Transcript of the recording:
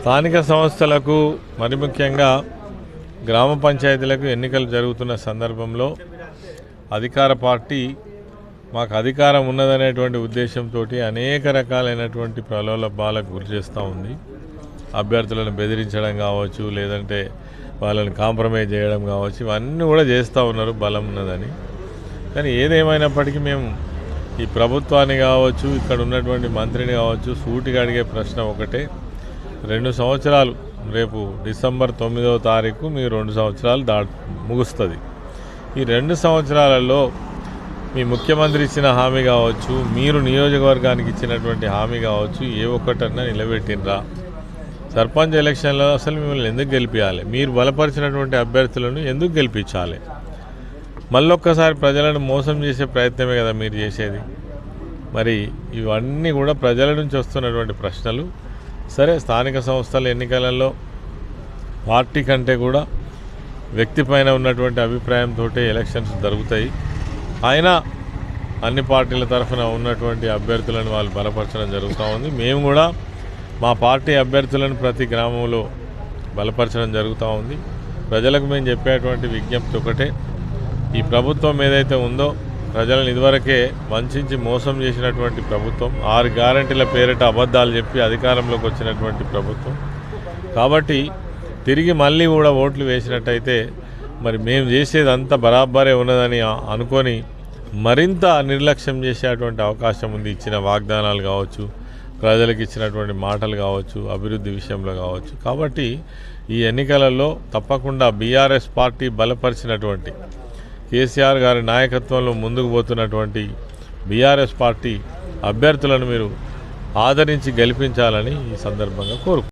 స్థానిక సంస్థలకు మరి ముఖ్యంగా గ్రామ పంచాయతీలకు ఎన్నికలు జరుగుతున్న సందర్భంలో అధికార పార్టీ మాకు అధికారం ఉన్నదనేటువంటి ఉద్దేశంతో అనేక రకాలైనటువంటి ప్రలోభాలకు గురి చేస్తూ ఉంది. అభ్యర్థులను బెదిరించడం కావచ్చు లేదంటే వాళ్ళని కాంప్రమైజ్ చేయడం కావచ్చు ఇవన్నీ కూడా చేస్తూ ఉన్నారు బలం ఉన్నదని. కానీ ఏదేమైనప్పటికీ మేము ఈ ప్రభుత్వాన్ని కావచ్చు ఇక్కడ ఉన్నటువంటి మంత్రిని కావచ్చు సూటిగా అడిగే ప్రశ్న ఒకటే. రెండు సంవత్సరాలు రేపు డిసెంబర్ తొమ్మిదవ తారీఖు మీ రెండు సంవత్సరాలు దా ముగుస్తుంది. ఈ రెండు సంవత్సరాలలో మీ ముఖ్యమంత్రి ఇచ్చిన హామీ కావచ్చు మీరు నియోజకవర్గానికి ఇచ్చినటువంటి హామీ కావచ్చు ఏ ఒక్కటన్నా నిలబెట్టినరా సర్పంచ్ ఎలక్షన్లో అసలు మిమ్మల్ని ఎందుకు గెలిపించాలి మీరు బలపరిచినటువంటి అభ్యర్థులను ఎందుకు గెలిపించాలి? మళ్ళొక్కసారి ప్రజలను మోసం చేసే ప్రయత్నమే కదా మీరు చేసేది. మరి ఇవన్నీ కూడా ప్రజల నుంచి వస్తున్నటువంటి ప్రశ్నలు. సరే స్థానిక సంస్థల ఎన్నికలలో పార్టీ కంటే కూడా వ్యక్తి పైన ఉన్నటువంటి అభిప్రాయంతో ఎలక్షన్స్ జరుగుతాయి. అయినా అన్ని పార్టీల తరఫున ఉన్నటువంటి అభ్యర్థులను వాళ్ళు బలపరచడం జరుగుతూ ఉంది. మేము కూడా మా పార్టీ అభ్యర్థులను ప్రతి గ్రామంలో బలపరచడం జరుగుతూ ఉంది. ప్రజలకు మేము చెప్పేటువంటి విజ్ఞప్తి ఒకటే. ఈ ప్రభుత్వం ఏదైతే ఉందో ప్రజలను ఇదివరకే వంచి మోసం చేసినటువంటి ప్రభుత్వం ఆరు గ్యారంటీల పేరిట అబద్ధాలు చెప్పి అధికారంలోకి వచ్చినటువంటి ప్రభుత్వం. కాబట్టి తిరిగి మళ్ళీ కూడా ఓట్లు వేసినట్టయితే మరి మేము చేసేది అంతా బరాబరే ఉన్నదని అనుకొని మరింత నిర్లక్ష్యం చేసేటువంటి అవకాశం ఉంది. ఇచ్చిన వాగ్దానాలు కావచ్చు ప్రజలకు ఇచ్చినటువంటి మాటలు కావచ్చు అభివృద్ధి విషయంలో కావచ్చు. కాబట్టి ఈ ఎన్నికలలో తప్పకుండా బీఆర్ఎస్ పార్టీ బలపరిచినటువంటి కేసీఆర్ గారి నాయకత్వంలో ముందుకు పోతున్నటువంటి బీఆర్ఎస్ పార్టీ అభ్యర్థులను మీరు ఆదరించి గెలిపించాలని ఈ సందర్భంగా కోరుకు